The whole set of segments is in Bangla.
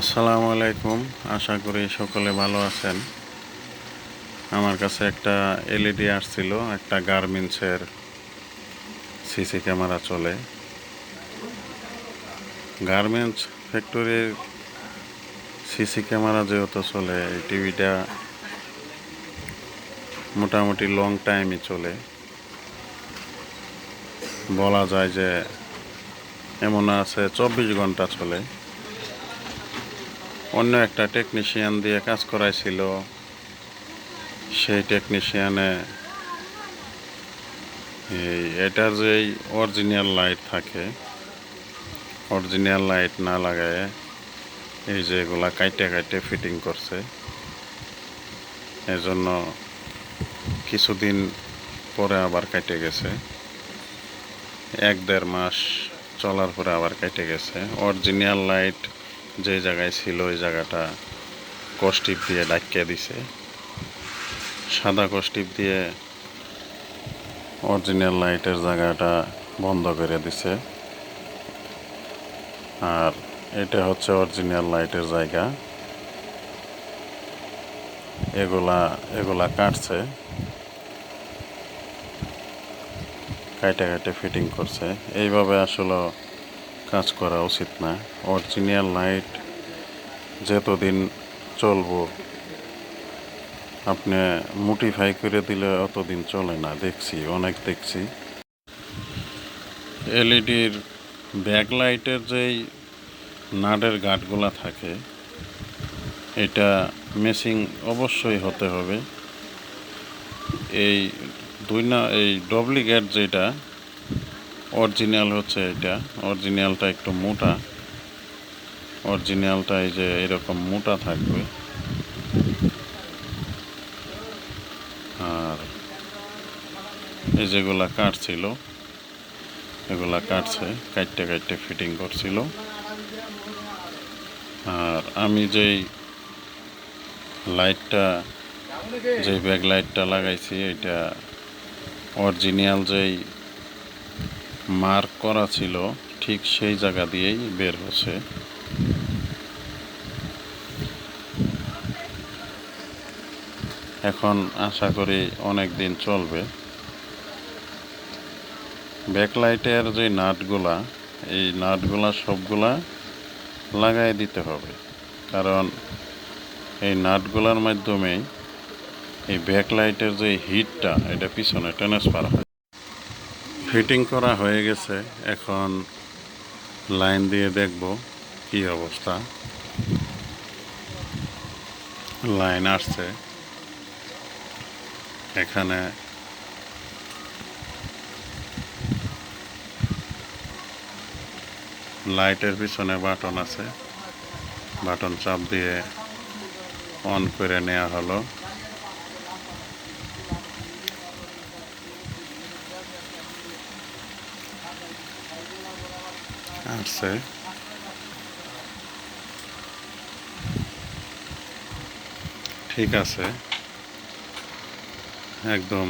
আসসালামু আলাইকুম। আশা করি সকলে ভালো আছেন। আমার কাছে একটা এলইডি আসছিল, একটা গার্মেন্টসের সিসি ক্যামেরা চলে। গার্মেন্টস ফ্যাক্টরির সিসি ক্যামেরা যেহেতু চলে, এই টিভিটা মোটামুটি লং টাইমই চলে। বলা যায় যে এমন আছে, চব্বিশ ঘণ্টা চলে। অন্য একটা টেকনিশিয়ান দিয়ে কাজ করাইছিল। সেই টেকনিশিয়ানে এই এটার যেই অরিজিনাল লাইট থাকে অরিজিনাল লাইট না লাগায় এই যে এগুলা কাইটে কাইটে ফিটিং করছে। এজন্য কিছুদিন পরে আবার কেটে গেছে। এক দেড় মাস চলার পরে আবার কেটে গেছে। অরিজিনাল লাইট যে জায়গায় ছিল, ওই জায়গাটা কষ্টিপ দিয়ে ডাকিয়ে দিছে। সাদা কষ্টিপ দিয়ে অরিজিনাল লাইটের জায়গাটা বন্ধ করে দিছে। আর এটা হচ্ছে অরিজিনাল লাইটের জায়গা। এগুলা এগুলা কাটছে। কাইটে কাইটে ফিটিং করছে। এইভাবে আসলে কাজ করা উচিত না। অরিজিনাল লাইট যতদিন চলবো, আপনি মোটিফাই করে দিলে অতদিন চলে না। দেখছি, অনেক দেখছি। এলইডির ব্যাকলাইটের যেই নাটের গাঁটগুলা থাকে, এটা মেসিং অবশ্যই হতে হবে। এই দুই না, এই ডবলি গেট যেটা অরিজিনাল হচ্ছে এটা। অরিজিনালটা একটু মোটা। অরিজিনালটা এই যে এরকম মোটা থাকবে। আর এই যেগুলা কাটছিল, এগুলা কাটছে, কাটতে কাটতে ফিটিং করছিল। আর আমি যেই লাইটটা যে ব্যাক লাইটটা লাগাইছি, এটা অরিজিনাল যেই মার্ক করা ছিল, ঠিক সেই জায়গা দিয়েই বের হচ্ছে। এখন আশা করি অনেক দিন চলবে। ব্যাকলাইটের যে নাটগুলা, এই নাটগুলা সবগুলা লাগাই দিতে হবে। কারণ এই নাটগুলার মাধ্যমে এই ব্যাকলাইটের যে হিটটা, এটা পিছনে ট্রান্সফার হয়। ফিটিং করা হয়ে গেছে। এখন লাইন দিয়ে দেখব কি অবস্থা। লাইন আসছে। এখানে লাইটের পিছনে বাটন আছে। বাটন চাপ দিয়ে অন করে নেওয়া হলো। আসছে ঠিক আছে। একদম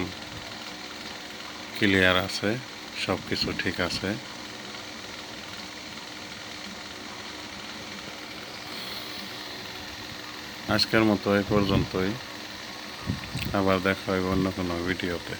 ক্লিয়ার আছে সব কিছু ঠিক আছে। আজকের মতো এই পর্যন্তই। আবার দেখা হবে অন্য কোনো ভিডিওতে।